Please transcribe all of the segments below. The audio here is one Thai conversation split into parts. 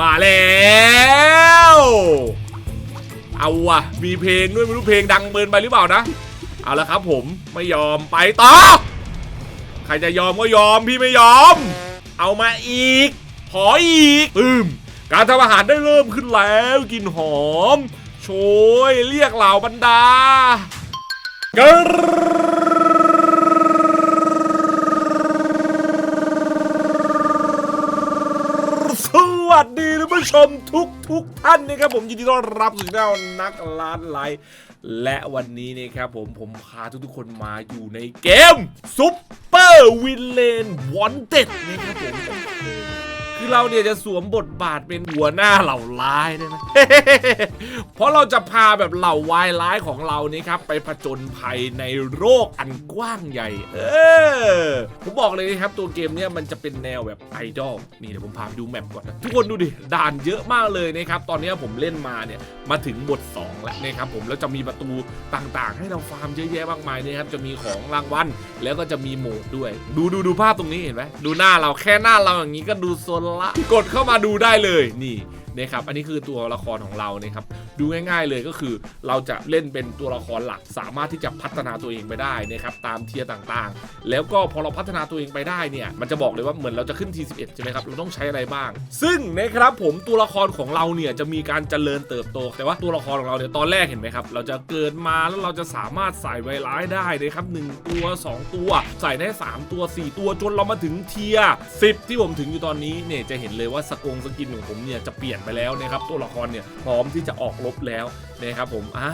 มาแล้วเอาวะมีเพลงด้วยไม่รู้เพลงดังเบินไปหรือเปล่านะ เอาละครับผมไม่ยอมไปต่อ ใครจะยอมก็ยอมพี่ไม่ยอม เอามาอีก ขออีกปืมการทำอาหารได้เริ่มขึ้นแล้วกลินหอม โชยเรียกเหล่าบรรดากรสวัสดีท่าน ผู้ชมทุกทุกท่านนะครับผมยินดีต้อนรับสู่ช่องนักล้านไลฟ์และวันนี้นะครับผมผมพาทุกๆคนมาอยู่ในเกมซุปเปอร์วินเลนวอนเต็ดนะครับผม คือเราเนี่ยจะสวมบทบาทเป็นหัวหน้าเหล่าร้ายได้ไหมเพราะเราจะพาแบบเหล่าวายร้ายของเรานี่ครับ ไปผจญภัยในโรคอันกว้างใหญ่ เออ ผมบอกเลยนะครับตัวเกมเนี่ยมันจะเป็นแนวแบบไอดอลนี่เดี๋ยวผมพาไปดูแมปก่อนนะทุกคนดูดิด่านเยอะมากเลยนะครับ ตอนนี้ผมเล่นมาเนี่ยมาถึงบท 2 แล้วนะครับผมแล้วจะมีประตูต่างๆ ให้เราฟาร์มเยอะแยะมากมายนะครับจะมีของรางวัลแล้วก็จะมีโหมดด้วย ดูดูดูภาพตรงนี้เห็นไหมดูหน้าเราแค่หน้าเราอย่างนี้ก็ดูโซนละกดเข้ามาดูได้เลยนี่ นะครับอันนี้คือตัวละครของเรานะครับดูง่ายๆเลยก็คือเราจะเล่นเป็นตัวละครหลัก สามารถที่จะพัฒนาตัวเองไปได้นะครับตามเทียร์ต่างๆ แล้วก็พอเราพัฒนาตัวเองไปได้เนี่ยมันจะบอกเลยว่าเหมือนเราจะขึ้น T11 ใช่ไหมครับเราต้องใช้อะไรบ้าง ซึ่งนะครับผมตัวละครของเราเนี่ยจะมีการเจริญเติบโต แต่ว่าตัวละครของเราเนี่ยตอนแรกเห็นไหมครับเราจะเกิดมาแล้วเราจะสามารถใส่ไวร้ายได้นะครับหนึ่งตัว 2 ตัว ใส่ได้ 3 ตัว 4 ตัวจนเรามาถึงเทียร์10 ที่ผมถึงอยู่ตอนนี้เนี่ยจะเห็นเลยว่าสกงสกินของผมเนี่ยจะเปลี่ยนไปแล้วนะครับตัวละครเนี่ยพร้อมที่จะออกรบแล้วนะครับผมอ่า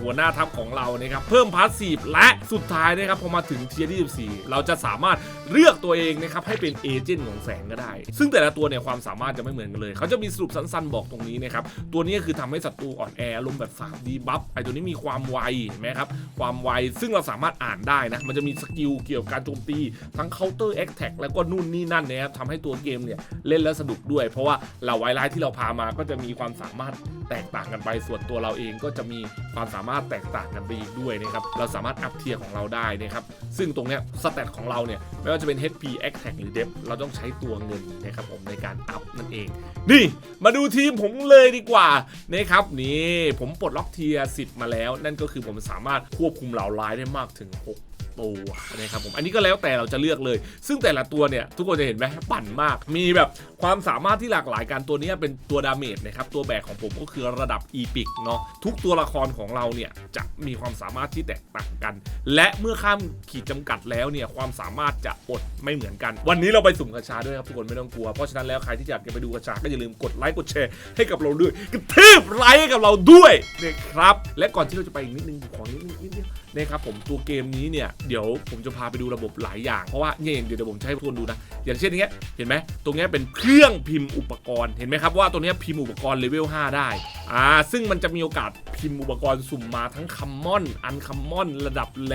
หัวหน้าทัพของเรานะครับเพิ่มพาสซีฟและสุดท้ายนะครับพอมาถึงเทียร์ที่14 เราจะสามารถเลือกตัวเองนะครับให้เป็นเอเจนต์ของแสงก็ได้ ซึ่งแต่ละตัวเนี่ยความสามารถจะไม่เหมือนกันเลย เขาจะมีสรุปสั้นๆบอกตรงนี้นะครับตัวนี้คือทำให้ศัตรูอ่อนแอลมแบบ 3D บัฟไอตัวนี้มีความไวเห็นไหมครับความไวซึ่งเราสามารถอ่านได้นะมันจะมีสกิลเกี่ยวกับการโจมตีทั้ง counter attack แล้วก็นู่นนี่นั่นนะครับทำให้ตัวเกมเนี่ยเล่นแล้วสนุกด้วย เพราะว่าเหล่าไวไลท์ที่เราพามาก็จะมีความสามารถแตกต่างกันไป ส่วนตัวเราเองก็จะมีความสามารถแตกต่างกันไปอีกด้วยนะครับ เราสามารถอัพเทียร์ของเราได้นะครับ ซึ่งตรงเนี้ยสเตตของเราเนี่ยไม่ว่าจะเป็น HP a t t a c หรือ d e p เราต้องใช้ตัวเงินนะครับผมในการอัพนั่นเอง นี่มาดูทีมผมเลยดีกว่านะครับนี่ผมปลดล็อกเทียร์10 มาแล้ว นั่นก็คือผมสามารถควบคุมเหล่าร้ายได้มากถึง 6 ตัวนะครับผมอันนี้ก็แล้วแต่เราจะเลือกเลย ซึ่งแต่ละตัวเนี่ยทุกคนจะเห็นไหมปั่นมาก มีแบบความสามารถที่หลากหลายกันตัวนี้เป็นตัวดาเมจนะครับตัวแบกของผมก็คือระดับอีพิกเนาะทุกตัวละครของเราเนี่ยจะมีความสามารถที่แตกต่างกัน และเมื่อข้ามขีดจำกัดแล้วเนี่ยความสามารถจะอดไม่เหมือนกัน วันนี้เราไปสุ่มกระชาด้วยครับทุกคนไม่ต้องกลัวเพราะฉะนั้นแล้วใครที่อยากจะไปดูกระชาก็อย่าลืมกดไลค์กดแชร์ให้กับเราด้วยกระทืบไลค์ให้กับเราด้วยนะครับและก่อนที่เราจะไปอีกนิดนึงขอนิดนึงนิดนะครับผมตัวเกมนี้เนี่ยเดี๋ยวผมจะพาไปดูระบบหลายอย่าง เพราะว่าเนี่ยเดี๋ยวเดี๋ยวผมจะให้ทุกคนดูนะ อย่างเช่นอย่างเงี้เห็นไหมตรงนี้เป็นเครื่องพิมพ์อุปกรณ์เห็นไหมครับว่าตัวนี้พิมพ์อุปกรณ์เลเวล5ได้อ่าซึ่งมันจะมีโอกาสพิมพ์อุปกรณ์สุ่มมาทั้งคัมมอน อันคัมมอน ระดับแร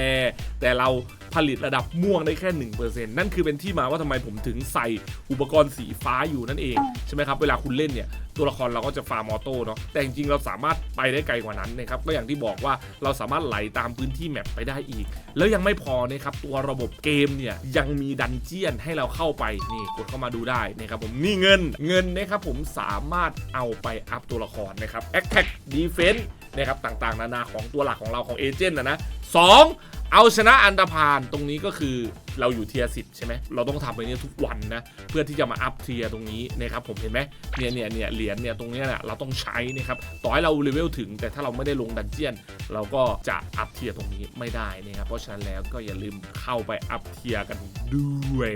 แต่เราผลิตระดับม่วงได้แค่ 1%นั่นคือเป็นที่มาว่าทำไมผมถึงใส่อุปกรณ์สีฟ้าอยู่นั่นเองใช่ไหมครับเวลาคุณเล่นเนี่ยตัวละครเราก็จะฟาร์มออโต้เนาะแต่จริงๆเราสามารถไปได้ไกลกว่านั้นนะครับก็อย่างที่บอกว่าเราสามารถไหลตามพื้นที่แมปไปได้อีก แล้วยังไม่พอนะครับตัวระบบเกมเนี่ยยังมีดันเจียนให้เราเข้าไปนี่กดเข้ามาดูได้นะครับผมนี่เงินเงินนะครับผมสามารถเอาไปอัพตัวละครนะครับ Attack Defense นะครับต่างๆ นานาของตัวหลักของเราของเอเจนต์นะนะสองเอาชนะอันดาพานตรงนี้ก็คือเราอยู่เทียร์สิใช่ไหมเราต้องทำไปนี้ทุกวันนะ เพื่อที่จะมาอัพเทียร์ตรงนี้นะครับผมเห็นไหมเนี่ยเนี่ยเนี่ยเหรียญเนี่ยตรงเนี้ยเนี่ยเราต้องใช้นะครับต่อให้เราเลเวลถึง แต่ถ้าเราไม่ได้ลงดันเจียน เราก็จะอัพเทียร์ตรงนี้ไม่ได้นะครับเพราะฉะนั้นแล้วก็อย่าลืมเข้าไปอัพเทียร์กันด้วย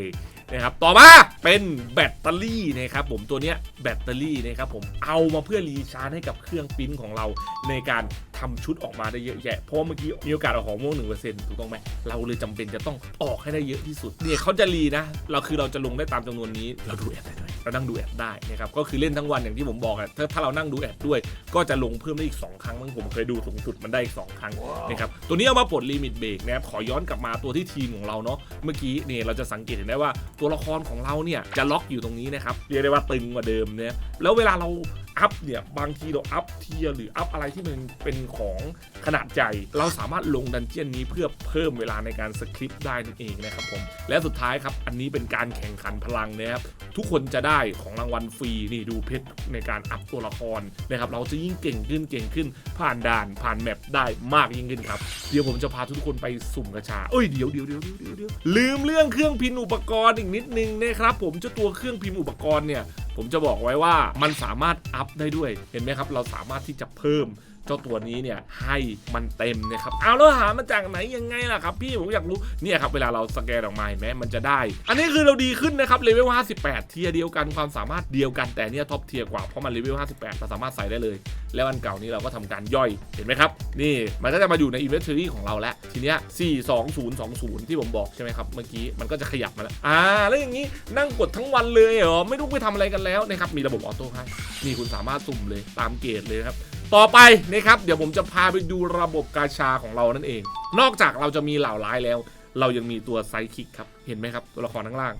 นะครับต่อมาเป็นแบตเตอรี่นะครับผมตัวเนี้ยแบตเตอรี่นะครับผมเอามาเพื่อรีชาร์จให้กับเครื่องปิ้นของเราในการทำชุดออกมาได้เยอะแยะเพราะว่าเมื่อกี้มีโอกาสเอาของม่วงหนึ่งเปอร์เซ็นต์ถูกต้องไหมเราเลยจำเป็นจะต้องออกให้ได้เยอะที่สุดเนี่ยเขาจะรีนะ เราคือเราจะลงได้ตามจำนวนนี้ เราดูแอดได้ด้วยเรานั่งดูแอดได้นะครับก็คือเล่นทั้งวันอย่างที่ผมบอกอะถ้าถ้าเรานั่งดูแอดด้วย ก็จะลงเพิ่มได้อีก 2 ครั้งมั้งผมเคยดูสูงสุดมันได้อีก 2 ครั้งนะครับตัวนี้เอามาปลดลิมิตเบรกนะครับขอย้อนกลับมาตัวที่ทีมของเราเนาะเมื่อกี้เนี่ยเราจะสังเกตเห็นได้ว่าตัวละครของเราเนี่ยจะล็อกอยู่ตรงนี้นะครับเรียกได้ว่าตึงกว่าเดิมเนี่ยแล้วเวลาเรา อัพเนี่ยบางทีเราอัพเทียหรืออัพอะไรที่มันเป็นของขนาดใหญ่เราสามารถลงดันเจียนนี้เพื่อเพิ่มเวลาในการสคริปต์ได้นั่นเองนะครับผมและสุดท้ายครับอันนี้เป็นการแข่งขันพลังนะครับทุกคนจะได้ของรางวัลฟรีนี่ดูเพชรในการอัพตัวละครนะครับเราจะยิ่งเก่งขึ้นเก่งขึ้นผ่านด่านผ่านแมปได้มากยิ่งขึ้นครับเดี๋ยวผมจะพาทุกคนไปสุ่มกระชาเอ้ยเดี๋ยวเดี๋ยวเดี๋ยวเดี๋ยวเดี๋ยวลืมเรื่องเครื่องพิมพ์อุปกรณ์อีกนิดนึงนะครับผมเจ้าตัวเครื่องพิมพ์อุปกรณ์เนี่ย ผมจะบอกไว้ว่ามันสามารถอัพได้ด้วย เห็นไหมครับ เราสามารถที่จะเพิ่ม เจ้าตัวนี้เนี่ยให้มันเต็มนะครับเอาแล้วหามาจากไหนยังไงล่ะครับพี่ผมอยากรู้เนี่ยครับเวลาเราสแกนออกมาเห็นไหมมันจะได้ อันนี้คือเราดีขึ้นนะครับเลเวล58 เทียเดียวกันความสามารถเดียวกันแต่เนี่ยท็อปเทียกว่าเพราะมันเลเวล58เราสามารถใส่ได้เลย แล้วอันเก่านี้เราก็ทำการย่อยเห็นไหมครับ นี่มันก็จะมาอยู่ใน inventory ของเราแล้วทีเนี้ย42020 ที่ผมบอกใช่ไหมครับเมื่อกี้มันก็จะขยับมาแล้วอ่าแล้วอย่างนี้นั่งกดทั้งวันเลยเหรอไม่ต้องไปทำอะไรกันแล้วนะครับมีระบบออโต้ให้นี่คุณสามารถสุ่มเลยตามเกรดเลยครับ ต่อไปนะครับเดี๋ยวผมจะพาไปดูระบบกาชาของเรานั่นเอง นอกจากเราจะมีเหล่าร้ายแล้ว เรายังมีตัวไซคิกครับเห็นไหมครับตัวละครข้างล่าง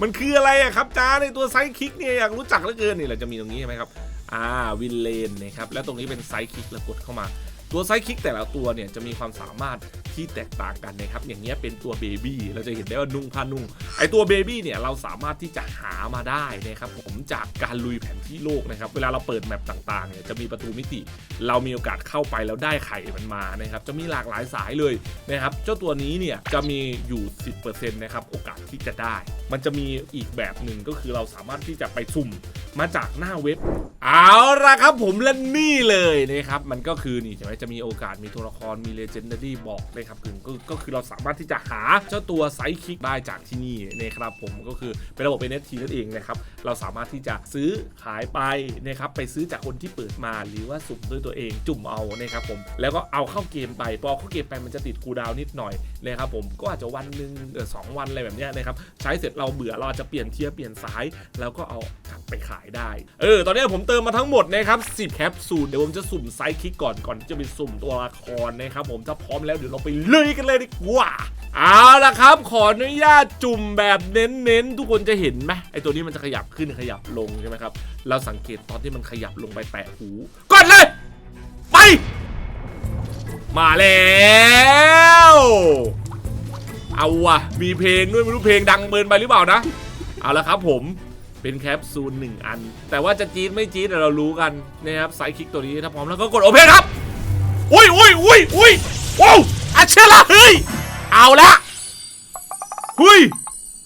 มันคืออะไรอะครับจ้าในตัวไซคิกเนี่ยอยากรู้จักเหลือเกินนี่เราจะมีตรงนี้ใช่ไหมครับอ่าวินเลนนะครับและตรงนี้เป็นไซคิกแล้วกดเข้ามา ตัวไซคิกแต่ละตัวเนี่ยจะมีความสามารถที่แตกต่างกันนะครับ อย่างเงี้ยเป็นตัวเบบี้เราจะเห็นได้ว่านุ่งผ้านุ่งไอตัวเบบี้เนี่ยเราสามารถที่จะหามาได้นะครับผมจากการลุยแผนที่โลกนะครับ เวลาเราเปิดแมปต่างๆเนี่ยจะมีประตูมิติ เรามีโอกาสเข้าไปแล้วได้ไข่มันมานะครับจะมีหลากหลายสายเลยนะครับเจ้าตัวนี้เนี่ยจะมีอยู่ 10%นะครับโอกาสที่จะได้ มันจะมีอีกแบบหนึ่งก็คือเราสามารถที่จะไปสุ่มมาจากหน้าเว็บ เอาละครับผมและนี่เลยนะครับมันก็คือนี่ใช่ไหมจะมีโอกาสมีตัวละครมีเลเจนดารี่บอกนะครับคือก็ก็คือเราสามารถที่จะหาเจ้าตัวไซคิกได้จากที่นี่นะครับผมก็คือเป็นระบบ NFT นั่นเองนะครับเราสามารถที่จะซื้อขายไปนะครับไปซื้อจากคนที่เปิดมาหรือว่าสุ่มด้วยตัวเองจุ่มเอานะครับผมแล้วก็เอาเข้าเกมไปพอเข้าเกมไปมันจะติดคูดาวนิดหน่อยนะครับผมก็อาจจะวันหนึ่งเออสองวันอะไรแบบนี้นะครับใช้เสร็จเราเบื่อเราจจะเปลี่ยนเทียร์เปลี่ยนสาย แล้วก็เอากลับไปขายได้ เออ ตอนนี้ผมเติมมาทั้งหมดนะครับ10แคปซูลเดี๋ยวผมจะสุ่มไซคิกก่อนก่อนที่จะไปสุ่มตัวละครนะครับผมถ้าพร้อมแล้วเดี๋ยวเราไปเลยกันเลยดีกว่าเอาละครับ ขออนุญาตจุ่มแบบเน้นๆ ทุกคนจะเห็นไหมไอตัวนี้มันจะขยับขึ้นขยับลงใช่ไหมครับ เราสังเกตตอนที่มันขยับลงไปแตะหูกดเลย ไป มาแล้วเอาวะมีเพลงด้วยไม่รู้เพลงดังเบินไปหรือเปล่านะ เอาละครับผมเป็นแคปซูลหนึ่งอัน แต่ว่าจะจี๊ดไม่จี๊ดเดี๋ยวเรารู้กันนะครับไซคลิกตัวนี้ถ้าพร้อมแล้วก็กดโอเพนครับ อุ้ยอุ้ยอุ้ยอุ้ยว้าวอาเชล่าเฮ้ย เอาละเฮ้ย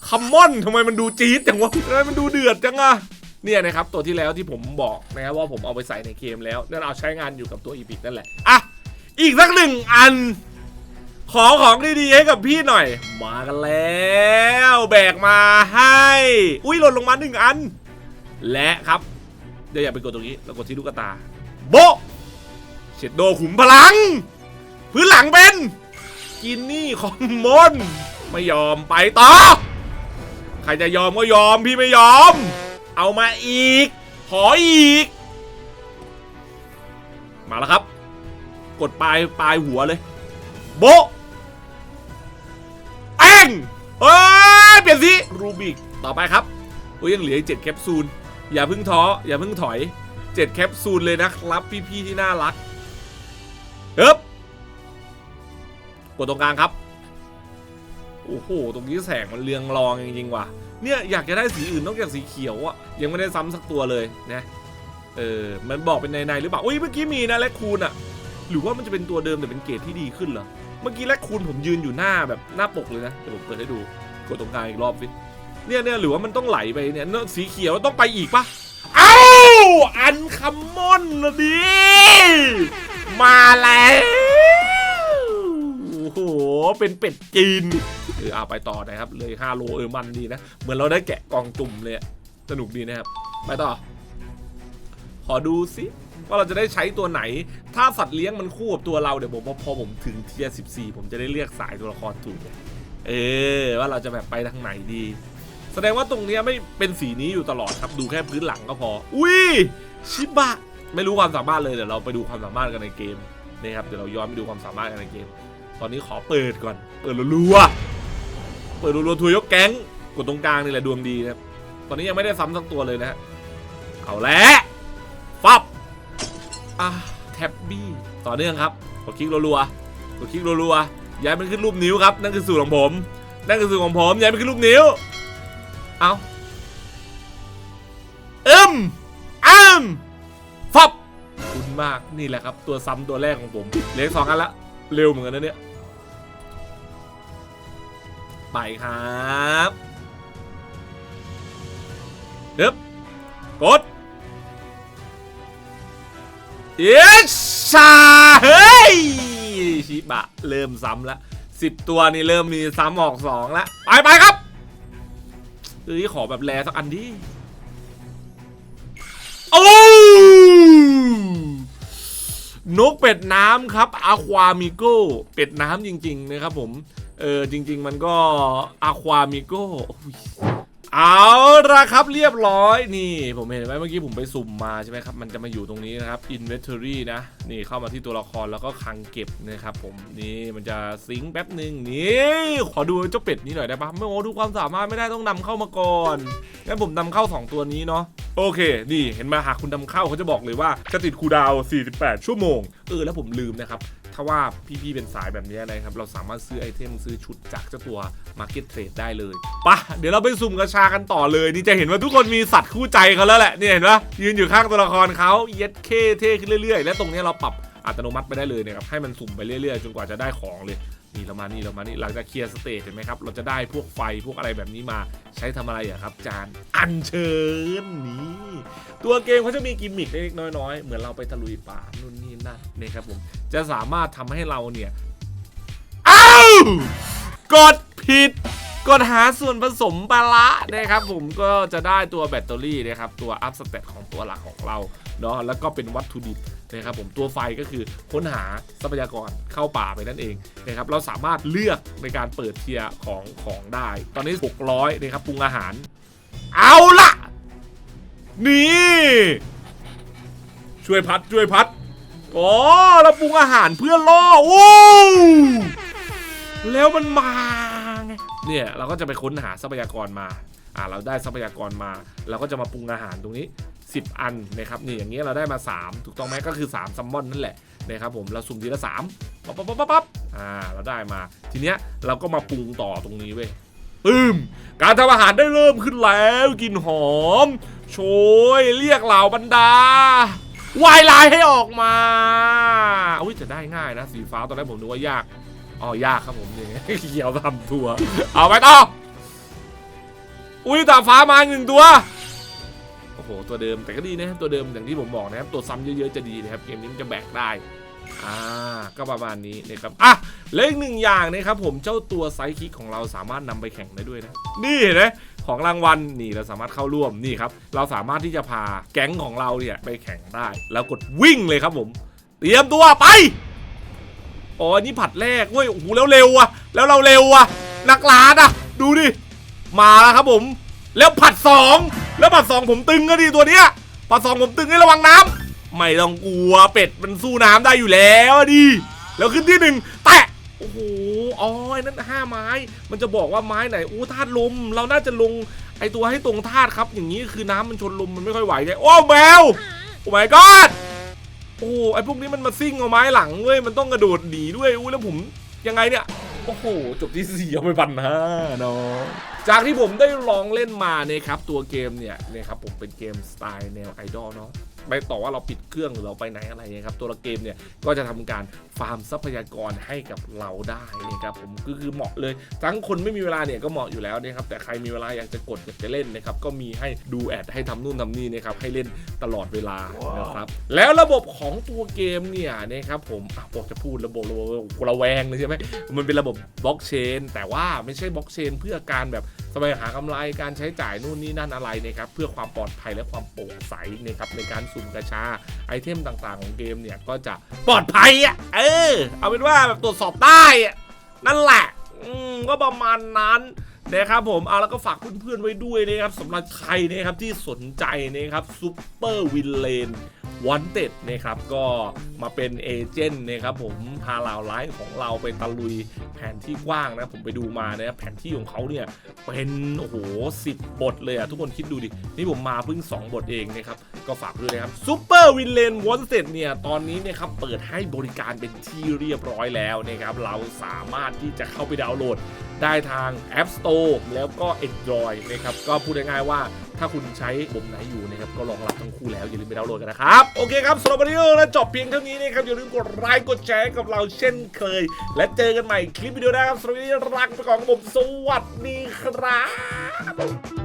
คัมมอนทำไมมันดูจี๊ดจังวะทำไมมันดูเดือดจังอะเนี่ยนะครับตัวที่แล้วที่ผมบอกนะครับว่าผมเอาไปใส่ในเกมแล้วนั่นเอาใช้งานอยู่กับตัวอีพิกนั่นแหละอะอีกสักหนึ่งอัน ขอของดีๆให้กับพี่หน่อย มากันแล้ว แบกมาให้ อุ้ยหล่นลงมาหนึ่งอัน และครับ เดี๋ยวอย่าไปกดตรงนี้เรากดที่ลูกตา โบะ เชดโดขุมพลัง พื้นหลังเป็น กินนี่คอมมอนไม่ยอมไปต่อ ใครจะยอมก็ยอมพี่ไม่ยอม เอามาอีก ขออีก มาแล้วครับ กดปลายปลายหัวเลย โบะแป้งเฮ้ยเปลี่ยนสิรูบิกต่อไปครับโอ้ยยังเหลือเจ็ดแคปซูลอย่าเพิ่งท้ออย่าเพิ่งถอยเจ็ดแคปซูลเลยนะครับพี่ๆที่น่ารัก ฮ้บกดตรงกลางครับ โอ้โห ตรงนี้แสงมันเรืองรองจริงๆว่ะ เนี่ยอยากจะได้สีอื่นนอกจากสีเขียวอะยังไม่ได้ซ้ำสักตัวเลยนะ เออ มันบอกเป็นในๆหรือเปล่า อุ้ยเมื่อกี้มีนะและคูณอะหรือว่ามันจะเป็นตัวเดิมแต่เป็นเกรดที่ดีขึ้นเหรอ เมื่อกี้แรกคูณผมยืนอยู่หน้าแบบหน้าปกเลยนะ เดี๋ยวผมเปิดให้ดู กดตรงกลางอีกรอบสิเนี่ยเนี่ยหรือว่ามันต้องไหลไปเนี่ย สีเขียวต้องไปอีกปะเอ้า อันคัมมอนนะดิ มาแล้วโอ้โหเป็นเป็ดจีนเออเอาไปต่อนะครับ เลย5โลเออมันดีนะ เหมือนเราได้แกะกล่องจุ่มเลยสนุกดีนะครับ ไปต่อ ขอดูสิว่าเราจะได้ใช้ตัวไหน ถ้าสัตว์เลี้ยงมันคู่กับตัวเราเดี๋ยวผมพอผมถึงเทียร์14 ผมจะได้เลือกสายตัวละครถูกเออ ว่าเราจะแบบไปทางไหนดี แสดงว่าตรงเนี้ยไม่เป็นสีนี้อยู่ตลอดครับ ดูแค่พื้นหลังก็พอ อุ้ยชิบะ ไม่รู้ความสามารถเลยเดี๋ยวเราไปดูความสามารถกันในเกมนะครับเดี๋ยวเราย้อนไปดูความสามารถกันในเกม ตอนนี้ขอเปิดก่อน เปิดรัวๆเปิดรัวๆทัวยกแก๊งกดตรงกลางนี่แหละดวงดีนะครับตอนนี้ยังไม่ได้ซ้ำทั้งตัวเลยนะฮะเอาแล้วฟับอะแท็บบี้ต่อเนื่องครับกดคลิกรัวๆกดคลิกรัวๆย้ายมันขึ้นรูปนิ้วครับนั่นคือสูตรของผมนั่นคือสูตรของผมย้ายมันขึ้นรูปนิ้วเอาอึมอ้ม ฟับคุณมากนี่แหละครับ ตัวซ้ำตัวแรกของผมเหลือสองอันละ เร็วเหมือนกันนะเนี่ย ไปครับเดึบกดเอชาเฮ้ย ชิบะ เริ่มซ้ำละสิบตัวนี่เริ่มมีซ้ำออกสองละ ไปไปครับเอ้ยขอแบบแรสักอันดิ นกเป็ดน้ำครับอะความิโก้เป็ดน้ำจริง ๆ นะครับผม เออจริง ๆ มันก็อะความิโก้เอาละครับเรียบร้อยนี่ ผมเห็นไหมเมื่อกี้ผมไปสุ่มมาใช่ไหมครับ มันจะมาอยู่ตรงนี้นะครับ inventory นะ นี่เข้ามาที่ตัวละครแล้วก็คังเก็บนะครับผมนี่มันจะซิงแป๊บหนึ่งนี่ขอดูเจ้าเป็ดนี้หน่อยได้ปะไม่โอ้ดูความสามารถไม่ได้ต้องนำเข้ามาก่อนงั้นผมนำเข้า 2 ตัวนี้เนาะ โอเค นี่เห็นไหมหากคุณนำเข้าเขาจะบอกเลยว่าจะติดคูดาว 48 ชั่วโมง เออ แล้วผมลืมนะครับ ถ้าว่าพี่ๆเป็นสายแบบนี้นะครับ เราสามารถซื้อไอเทมซื้อชุดจากเจ้าตัว Market Trade ได้เลยปะเดี๋ยวเราไปสุ่มกระชากันต่อเลย นี่จะเห็นว่าทุกคนมีสัตว์คู่ใจเขาแล้วแหละเนี่ยเห็นปะยืนอยู่ข้างตัวละครเขาเย็ดเคเท่ขึ้นเรื่อยๆ และตรงนี้เราปรับอัตโนมัติไปได้เลยนะครับให้มันสุ่มไปเรื่อยๆ จนกว่าจะได้ของเลย นี่เรามานี่เรามานี่หลังจากเคลียร์สเตจเห็นไหมครับ เราจะได้พวกไฟพวกอะไรแบบนี้มาใช้ทำอะไรอะครับ จานอัญเชิญนี่ตัวเกมเขาจะมีกิมมิคเล็กๆน้อยๆ เหมือนเราไปตะลุยป่านู่นนี่นั่นนะครับผมจะสามารถทำให้เราเนี่ยอ้าวกดผิดกดหาส่วนผสมปลาละนะครับผมก็จะได้ตัวแบตเตอรี่นะครับตัวอัพสเตตของตัวหลักของเราเนาะแล้วก็เป็นวัตถุดิบ นะครับผมตัวไฟก็คือค้นหาทรัพยากรเข้าป่าไปนั่นเองนะครับเราสามารถเลือกในการเปิดเทียร์ของของได้ ตอนนี้ 600นะครับปรุงอาหาร เอาละนี่ ช่วยพัดช่วยพัดอ๋อเราปรุงอาหารเพื่อล่อโอ้แล้วมันมาไงเนี่ยเราก็จะไปค้นหาทรัพยากรมาอ่าเราได้ทรัพยากรมา เราก็จะมาปรุงอาหารตรงนี้ 10 อันนะครับนี่อย่างเงี้ยเราได้มา 3 ถูกต้องไหมก็คือ3ซัมมอนนั่นแหละนะครับผมเราสุ่มทีละ3ปั๊บปั๊บปั๊บปั๊บอ่าเราได้มา ทีเนี้ยเราก็มาปรุงต่อตรงนี้เว้ยปึ้มการทำอาหารได้เริ่มขึ้นแล้วกลินหอม โชยเรียกเหล่าบรรดาวายลายให้ออกมาอุ้ยจะได้ง่ายนะ สีฟ้าตอนแรกผมนึกว่ายากอ๋อยากครับผมเนี่เขียวทำทัวเอาไปต่ออุ้ยตาฟ้ามาหนึ่งตัว โอ้โหตัวเดิมแต่ก็ดีนะครับตัวเดิมอย่างที่ผมบอกนะครับตัวซ้ำเยอะๆจะดีนะครับเกมนี้มันจะแบกได้อ่าก็ประมาณนี้นะครับอะและอีกหนึ่งอย่างนะครับผมเจ้าตัวไซคิกของเราสามารถนำไปแข่งได้ด้วยนะนี่เห็นไหมของรางวัลนี่เราสามารถเข้าร่วมนี่ครับเราสามารถที่จะพาแก๊งของเราเนี่ยไปแข่งได้ แล้วกดวิ่งเลยครับผม เตรียมตัวไปอ๋ออันนี่ผัดแรกเว้ยโอ้โหแล้วเร็วอะแล้วเราเร็วอะนักล้านอะดูดิมาแล้วครับผม แล้วผัดสอง แล้วผัดสองผมตึงก็ดีตัวเนี้ยผัดสองผมตึงให้ระวังน้ำไม่ต้องกลัวเป็ดมันสู้น้ำได้อยู่แล้วดิแล้วขึ้นที่หนึ่งแตะโอ้โหอ๋อไอ้นั่นห้าไม้ มันจะบอกว่าไม้ไหนอู้ธาตุลม เราน่าจะลงไอตัวให้ตรงธาตุครับ อย่างนี้คือน้ำมันชนลมมันไม่ค่อยไหวไงโอ้แมวโอ้ my god โอ้ไอพวกนี้มันมาซิ่งเอาไม้หลังเว้ยมันต้องกระโดดหนีด้วยอู้แล้วผมยังไงเนี่ย โอ้โห จบที่สี่เอาไปพันห้าเนาะจากที่ผมได้ลองเล่นมาเนี่ยครับ ตัวเกมเนี่ยนะครับผมเป็นเกมสไตล์แนวไอดอลเนาะ ไม่ต่อว่าเราปิดเครื่องหรือเราไปไหนอะไรเนี่ยครับตัวเกมเนี่ยก็จะทำการฟาร์มทรัพยากรให้กับเราได้นะครับผมก็คือเหมาะเลยทั้งคนไม่มีเวลาเนี่ยก็เหมาะอยู่แล้วนะครับแต่ใครมีเวลาอยากจะกดอยากจะเล่นนะครับก็มีให้ดูแอดให้ทำนู่นทำนี่นะครับให้เล่นตลอดเวลานะครับแล้วระบบของตัวเกมเนี่ยนะครับผมอะบอกจะพูดระบบระบบระแวงเลยใช่ไหมมันเป็นระบบบล็อกเชนแต่ว่าไม่ใช่บล็อกเชนเพื่อการแบบแสวงหากำไรการใช้จ่ายนู่นนี่นั่นอะไรนะครับเพื่อความปลอดภัยและความโปร่งใสนะครับในการสุ่มกระชาไอเทมต่างๆ ของเกมเนี่ยก็จะปลอดภัยอะเออ เอาเป็นว่าแบบตรวจสอบได้อะนั่นแหละก็ประมาณนั้นนะครับผมเอาแล้วก็ฝากเพื่อนๆไว้ด้วยนะครับสำหรับใครนะครับที่สนใจนะครับซูเปอร์วินเลน วันเต็ดนะครับก็มาเป็นเอเจนต์นะครับผมพาเหล่าไลฟ์ของเราไปตะลุยแผนที่กว้างนะผมไปดูมานะแผนที่ของเขาเนี่ยเป็นโอ้โหสิบบทเลยอะทุกคนคิดดูดิ นี่ผมมาเพิ่ง 2 บทเองนะครับ ก็ฝากด้วยนะครับซูเปอร์วินเลนวันเต็ดเนี่ย ตอนนี้เนี่ยครับเปิดให้บริการเป็นที่เรียบร้อยแล้วนะครับ เราสามารถที่จะเข้าไปดาวน์โหลดได้ทาง App Store แล้วก็ Android นะครับ ก็พูดง่ายๆว่า ถ้าคุณใช้บ่มไหนอยู่นะครับก็รองรับทั้งคู่แล้วอย่าลืมไปดาวน์โหลดกันนะครับ โอเคครับสำหรับวันนี้เราจบเพียงเท่านี้นะครับอย่าลืมกดไลค์กดแชร์กับเราเช่นเคย และเจอกันใหม่คลิปวิดีโอหน้าครับสำหรับวันนี้รักไปก่อนครับผมสวัสดีครับ